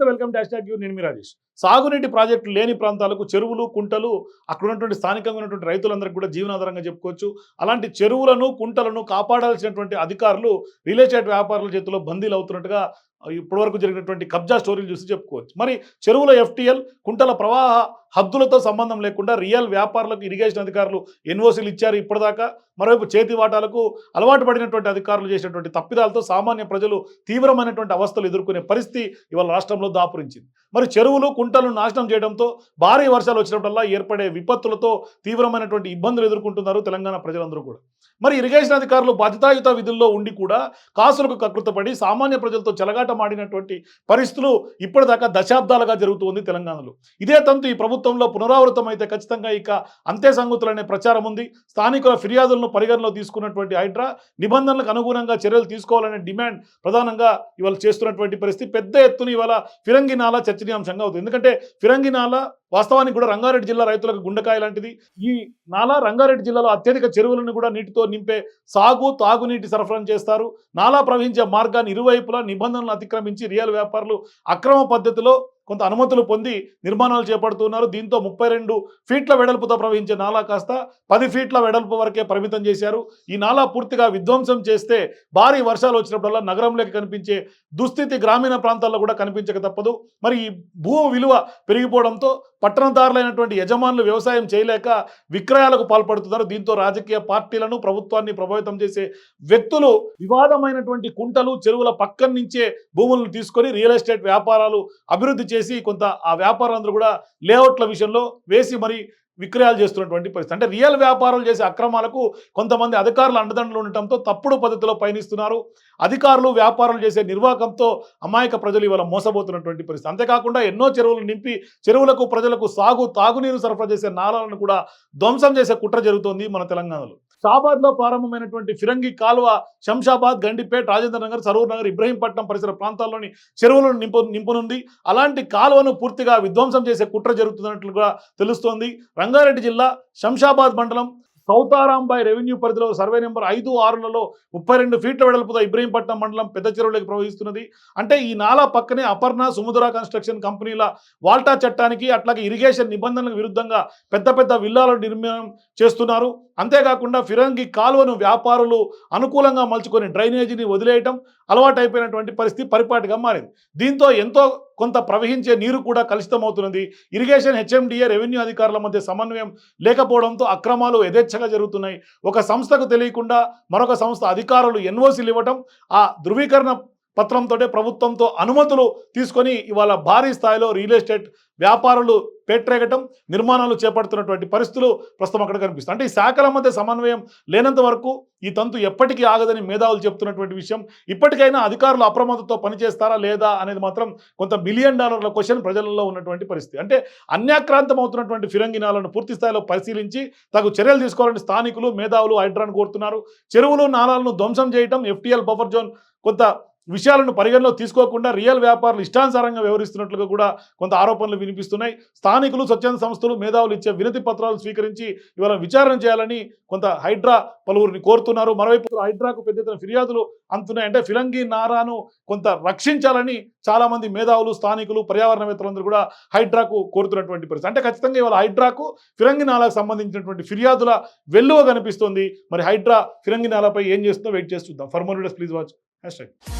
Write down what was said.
నమస్తే welcome dash tag you. నేను మీ రాజేష్. సాగునీటి ప్రాజెక్టులు లేని ప్రాంతాలకు చెరువులు కుంటలు అక్కడ ఉన్నటువంటి స్థానికంగా ఉన్నటువంటి రైతులందరికీ కూడా జీవనాధారంగా చెప్పుకోవచ్చు. అలాంటి చెరువులను కుంటలను కాపాడాల్సినటువంటి అధికారులు రియల్ ఎస్టేట్ వ్యాపారుల చేతిలో బందీలు అవుతున్నట్టుగా ఇప్పటివరకు జరిగినటువంటి కబ్జా స్టోరీలు చూసి చెప్పుకోవచ్చు. మరి చెరువుల ఎఫ్టీఎల్ కుంటల ప్రవాహ హద్దులతో సంబంధం లేకుండా రియల్ వ్యాపారులకు ఇరిగేషన్ అధికారులు ఎన్ఓసీలు ఇచ్చారు ఇప్పటిదాకా. మరోవైపు చేతి వాటాలకు అలవాటు పడినటువంటి అధికారులు చేసినటువంటి తప్పిదాలతో సామాన్య ప్రజలు తీవ్రమైనటువంటి అవస్థలు ఎదుర్కొనే పరిస్థితి ఇవాళ రాష్ట్రంలో దాపురించింది. మరి చెరువులు కుంటలను నాశనం చేయడంతో భారీ వర్షాలు వచ్చినప్పుడల్లా ఏర్పడే విపత్తులతో తీవ్రమైనటువంటి ఇబ్బందులు ఎదుర్కొంటున్నారు తెలంగాణ ప్రజలందరూ కూడా. మరి ఇరిగేషన్ అధికారులు బాధ్యతాయుత విధుల్లో ఉండి కూడా కాసులకు కకృతపడి సామాన్య ప్రజలతో చెలగాటమాడినటువంటి పరిస్థితులు ఇప్పటిదాకా దశాబ్దాలుగా జరుగుతుంది తెలంగాణలో. ఇదే తంతు ఈ ప్రభుత్వంలో పునరావృతం అయితే ఖచ్చితంగా ఇక అంతే సంగతులు అనే ప్రచారం ఉంది. స్థానికుల ఫిర్యాదులను పరిగణలో తీసుకున్నటువంటి హైడ్రా నిబంధనలకు అనుగుణంగా చర్యలు తీసుకోవాలనే డిమాండ్ ప్రధానంగా ఇవాళ చేస్తున్నటువంటి పరిస్థితి. పెద్ద ఎత్తున ఇవాళ ఫిరంగినాల చర్చనీయాంశంగా అవుతుంది. ఎందుకంటే ఫిరంగినాల వాస్తవానికి కూడా రంగారెడ్డి జిల్లా రైతులకు గుండెకాయ లాంటిది. ఈ నాలా రంగారెడ్డి జిల్లాలో అత్యధిక చెరువులను కూడా నీటితో నింపే సాగు తాగునీటి సరఫరా చేస్తారు. నాలా ప్రవహించే మార్గాన్ని ఇరువైపులా నిబంధనలు అతిక్రమించి రియల్ వ్యాపారులు అక్రమ పద్ధతిలో కొంత అనుమతులు పొంది నిర్మాణాలు చేపడుతున్నారు. దీంతో ముప్పై రెండు ఫీట్ల వెడల్పుతో ప్రవహించే నాలా కాస్త పది ఫీట్ల వెడల్పు వరకే పరిమితం చేశారు. ఈ నాలా పూర్తిగా విధ్వంసం చేస్తే భారీ వర్షాలు వచ్చినప్పుడల్లా నగరంలోకి కనిపించే దుస్థితి గ్రామీణ ప్రాంతాల్లో కూడా కనిపించక తప్పదు. మరి ఈ భూ విలువ పెరిగిపోవడంతో పట్టణదారులైనటువంటి యజమానులు వ్యవసాయం చేయలేక విక్రయాలకు పాల్పడుతున్నారు. దీంతో రాజకీయ పార్టీలను ప్రభుత్వాన్ని ప్రభావితం చేసే వ్యక్తులు వివాదమైనటువంటి కుంటలు చెరువుల పక్కన నుంచే భూములను తీసుకొని రియల్ ఎస్టేట్ వ్యాపారాలు అభివృద్ధి చేసి కొంత ఆ వ్యాపారులందరూ కూడా లేఅవుట్ల విషయంలో వేసి మరి విక్రయాలు చేస్తున్నటువంటి పరిస్థితి. అంటే రియల్ వ్యాపారాలు చేసే అక్రమాలకు కొంతమంది అధికారులు అండదండలు ఉండటంతో తప్పుడు పద్ధతిలో పయనిస్తున్నారు. అధికారులు వ్యాపారాలు చేసే నిర్వాహకంతో అమాయక ప్రజలు ఇవాళ మోసపోతున్నటువంటి పరిస్థితి. అంతేకాకుండా ఎన్నో చెరువులు నింపి చెరువులకు ప్రజలకు సాగు తాగునీరు సరఫరా చేసే నాళాలను కూడా ధ్వంసం చేసే కుట్ర జరుగుతోంది మన తెలంగాణలో. షాబాద్లో ప్రారంభమైనటువంటి ఫిరంగి కాలువ శంషాబాద్ గండిపేట రాజేంద్ర నగర్ సరూర్ నగర్ ఇబ్రహీంపట్నం పరిసర ప్రాంతాల్లోని చెరువులను నింపు నింపునుంది. అలాంటి కాలువను పూర్తిగా విధ్వంసం చేసే కుట్ర జరుగుతున్నట్లుగా తెలుస్తోంది. రంగారెడ్డి జిల్లా శంషాబాద్ మండలం సౌతారాంబాయ్ రెవెన్యూ పరిధిలో సర్వే నెంబర్ ఐదు ఆరులలో ముప్పై రెండు ఫీట్ల వెడల్పుతో ఇబ్రహీంపట్నం మండలం పెద్ద చెరువులోకి ప్రవహిస్తున్నది. అంటే ఈ నాలా పక్కనే అపర్ణ సుముద్ర కన్స్ట్రక్షన్ కంపెనీల వాల్టా చట్టానికి అట్లాగే ఇరిగేషన్ నిబంధనలకు విరుద్ధంగా పెద్ద పెద్ద విల్లాల నిర్మాణం చేస్తున్నారు. అంతేకాకుండా ఫిరంగి కాలువను వ్యాపారులు అనుకూలంగా మలుచుకొని డ్రైనేజీని వదిలేయటం అలవాటైపోయినటువంటి పరిస్థితి పరిపాటిగా మారింది. దీంతో ఎంతో కొంత ప్రవహించే నీరు కూడా కలుషితమవుతున్నది. ఇరిగేషన్ హెచ్ఎండిఏ రెవెన్యూ అధికారుల మధ్య సమన్వయం లేకపోవడంతో అక్రమాలు యథేచ్ఛగా జరుగుతున్నాయి. ఒక సంస్థకు తెలియకుండా మరొక సంస్థ అధికారులు ఎన్ఓసీలు ఇవ్వటం ఆ ధృవీకరణ పత్రంతో ప్రభుత్వంతో అనుమతులు తీసుకొని ఇవాళ భారీ స్థాయిలో రియల్ ఎస్టేట్ వ్యాపారులు పేట్రేగటం నిర్మాణాలు చేపడుతున్నటువంటి పరిస్థితులు ప్రస్తుతం అక్కడ కనిపిస్తుంది. అంటే ఈ శాఖల మధ్య సమన్వయం లేనంత వరకు ఈ తంతు ఎప్పటికీ ఆగదని మేధావులు చెప్తున్నటువంటి విషయం. ఇప్పటికైనా అధికారులు అప్రమత్తతో పనిచేస్తారా లేదా అనేది మాత్రం కొంత బిలియన్ డాలర్ల క్వశ్చన్ ప్రజలలో ఉన్నటువంటి పరిస్థితి. అంటే అన్యాక్రాంతం అవుతున్నటువంటి ఫిరంగినాలను పూర్తి స్థాయిలో పరిశీలించి తగు చర్యలు తీసుకోవాలని స్థానికులు మేధావులు హైడ్రాన్ కోరుతున్నారు. చెరువులు నాలాలను ధ్వంసం చేయడం ఎఫ్టీఎల్ బఫర్ జోన్ కొంత విషయాలను పరిగణలో తీసుకోకుండా రియల్ వ్యాపారులు ఇష్టానుసారంగా వ్యవహరిస్తున్నట్లుగా కూడా కొంత ఆరోపణలు వినిపిస్తున్నాయి. స్థానికులు స్వచ్ఛంద సంస్థలు మేధావులు ఇచ్చే వినతి పత్రాలు స్వీకరించి ఇవాళ విచారణ చేయాలని కొంత హైడ్రా పలువురిని కోరుతున్నారు. మరోవైపు హైడ్రాకు పెద్ద ఎత్తున ఫిర్యాదులు అందుతున్నాయి. అంటే ఫిలంగి నారాను కొంత రక్షించాలని చాలా మంది మేధావులు స్థానికులు పర్యావరణవేత్తలందరూ కూడా హైడ్రాకు కోరుతున్నటువంటి పరిస్థితి. అంటే ఖచ్చితంగా ఇవాళ హైడ్రాకు ఫిరంగి నాలకు సంబంధించినటువంటి ఫిర్యాదుల వెల్లువ కనిపిస్తుంది. మరి హైడ్రా ఫిరంగి నాలపై ఏం చేస్తుందో wait చేస్తుందాం for more please watch. Hash